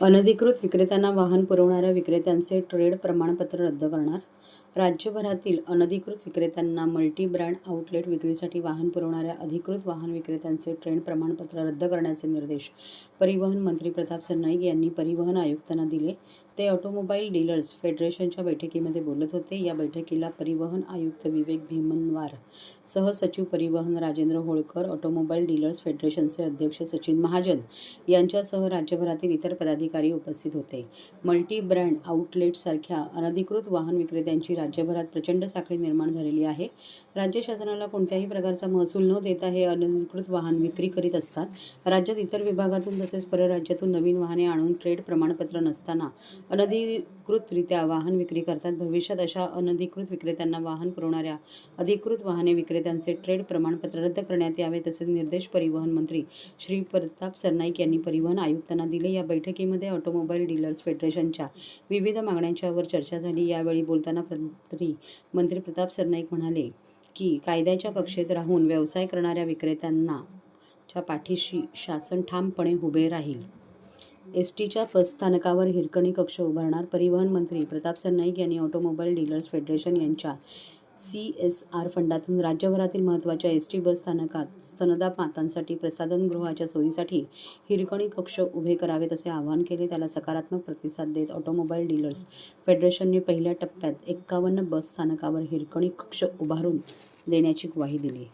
अनधिकृत विक्रेत्यांना वाहन पुरवणाऱ्या विक्रेत्यांचे ट्रेड प्रमाणपत्र रद्द करणार. राज्यभरातील अनधिकृत विक्रेत्यांना मल्टी ब्रँड आउटलेट विक्रीसाठी वाहन पुरवणाऱ्या अधिकृत वाहन विक्रेत्यांचे ट्रेड प्रमाणपत्र रद्द करण्याचे निर्देश परिवहन मंत्री प्रताप सरनाईक यांनी परिवहन आयुक्तांना दिले. ते ऑटोमोबाईल डीलर्स फेडरेशनच्या बैठकीमध्ये बोलत होते. या बैठकीला परिवहन आयुक्त विवेक भीमनवार सहसचिव परिवहन राजेंद्र होळकर ऑटोमोबाईल डीलर्स फेडरेशनचे अध्यक्ष सचिन महाजन यांच्यासह राज्यभरातील इतर पदाधिकारी उपस्थित होते. मल्टी ब्रँड आउटलेटसारख्या अनधिकृत वाहन विक्रेत्यांची राज्यभरात प्रचंड साखळी निर्माण झालेली आहे. राज्य शासनाला कोणत्याही प्रकारचा महसूल न देता हे अनधिकृत वाहन विक्री करीत असतात. राज्यात इतर विभागातून तसेच परराज्यातून नवीन वाहने आणून ट्रेड प्रमाणपत्र नसताना अनधिकृतरित्या वाहन विक्री करतात. भविष्यात अशा अनधिकृत विक्रेत्यांना वाहन पुरवणाऱ्या अधिकृत वाहने विक्रेत्यांचे ट्रेड प्रमाणपत्र रद्द करण्यात यावे तसेच निर्देश परिवहन मंत्री श्री प्रताप सरनाईक यांनी परिवहन आयुक्तांना दिले. या बैठकीमध्ये ऑटोमोबाईल डीलर्स फेडरेशनच्या विविध मागण्यांच्यावर चर्चा झाली. यावेळी बोलताना मंत्री मंत्री प्रताप सरनाईक म्हणाले की कायद्याच्या कक्षेत राहून व्यवसाय करणाऱ्या विक्रेत्यांना च्या पाठीशी शासन ठामपणे उभे राहील. एस टीच्या बसस्थानकावर हिरकणी कक्ष उभारणार परिवहन मंत्री प्रताप सरनाईक यांनी ऑटोमोबाईल डीलर्स फेडरेशन यांच्या सी एस आर फंडातून राज्यभरातील महत्त्वाच्या एस टी बस स्थानकात स्तनदा मातांसाठी प्रसाधनगृहाच्या सोयीसाठी हिरकणी कक्ष उभे करावेत असे आवाहन केले. त्याला सकारात्मक प्रतिसाद देत ऑटोमोबाईल डीलर्स फेडरेशनने पहिल्या टप्प्यात एक्कावन्न बस स्थानकावर हिरकणी कक्ष उभारून देण्याची ग्वाही दिली.